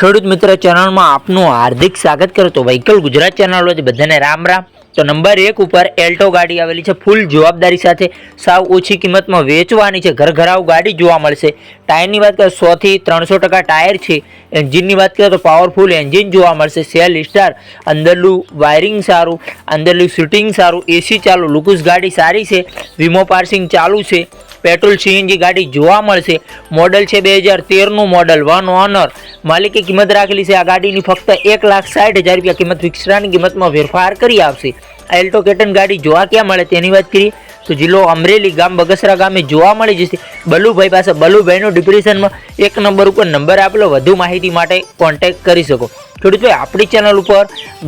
ખેડૂત મિત્ર ચેનલમાં આપનું હાર્દિક સ્વાગત કરો તો વ્હીકલ ગુજરાત ચેનલ હોય બધાને રામ રામ. તો નંબર એક ઉપર એલ્ટો ગાડી આવેલી છે. ફૂલ જવાબદારી સાથે સાવ ઓછી કિંમતમાં વેચવાની છે. ઘર ઘરાવ ગાડી જોવા મળશે. ટાયરની વાત કરીએ સોથી ત્રણસો ટકા ટાયર છે. એન્જિનની વાત કરીએ તો પાવરફુલ એન્જિન જોવા મળશે. સેલ સ્ટાર અંદરનું વાયરિંગ સારું અંદરનું શૂટિંગ સારું, એસી ચાલુ, લુકુસ ગાડી સારી છે. વીમો પાર્સિંગ ચાલુ છે. પેટ્રોલ સીએનજી ગાડી જોવા મળશે. મોડલ છે બે હજાર તેરનું મોડલ વન ઓનર માલિકે કિંમત રાખેલી છે. આ ગાડીની ફક્ત એક લાખ સાઠ હજાર રૂપિયા કિંમત ફિક્સરાની કિંમતમાં ફેરફાર કરી આપશે. એલ્ટો કેટન ગાડી જોવા ક્યાં મળે તેની વાત કરીએ, તો જિલ્લો અમરેલી ગામ બગસરા ગામે જોવા મળી જશે. બલુભાઈ પાસે બલુભાઈનું ડિપ્રેશનમાં એક નંબર ઉપર નંબર આપેલો. વધુ માહિતી માટે કોન્ટેક્ટ કરી શકો. ખેડૂતભાઈ આપણી ચેનલ ઉપર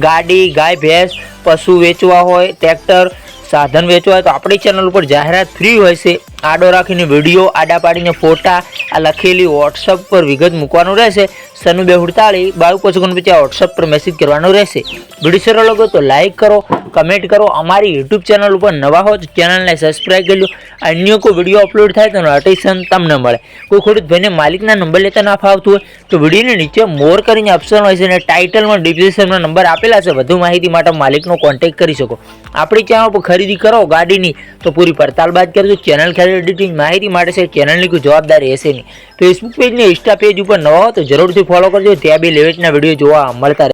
ગાડી, ગાય, ભેંસ, પશુ વેચવા હોય ટ્રેક્ટર સાધન વેચવા હોય તો આપણી ચેનલ ઉપર જાહેરાત ફ્રી હોય છે. આડો રાખીને વીડિયો આડા પાડીને ફોટા આ લખેલી વોટ્સઅપ પર વિગત મૂકવાનું રહેશે. સનુ બે હુડતાળી પચીસ ઓગણપચાસ વોટ્સઅપ પર મેસેજ કરવાનો રહેશે. વીડિયો સરળ લાગો તો લાઈક કરો કમેન્ટ કરો. અમારી યુટ્યુબ ચેનલ ઉપર નવા હો તો ચેનલને સબસ્ક્રાઈબ કરી લો. અન્ય કોઈ વીડિયો અપલોડ થાય તો નોટિફિકેશન તમને મળે. કોઈ ખેડૂત ભાઈને માલિકના નંબર લેતા ના ફાવતું હોય તો વિડીયોની નીચે મોર કરીને ઓપ્શન હોય છે અને ટાઇટલમાં ડિસ્ક્રિપ્શનમાં નંબર આપેલા છે. વધુ માહિતી માટે માલિકનો કોન્ટેક્ટ કરી શકો. આપણી ચેનલ પર ખરીદી કરો, ગાડીની તો પૂરી પડતાલ બાદ કરજો. ચેનલ ખરીદી એડિટિંગ માહિતી માટે છે. ચેનલની કોઈ જવાબદારી હશે નહીં. ફેસબુક પેજ ને ઇન્સ્ટા પેજ ઉપર નવા હો તો જરૂરથી ફોલો કરજો. ત્યાં બી લેવેટના વીડિયો જોવા મળતા રહે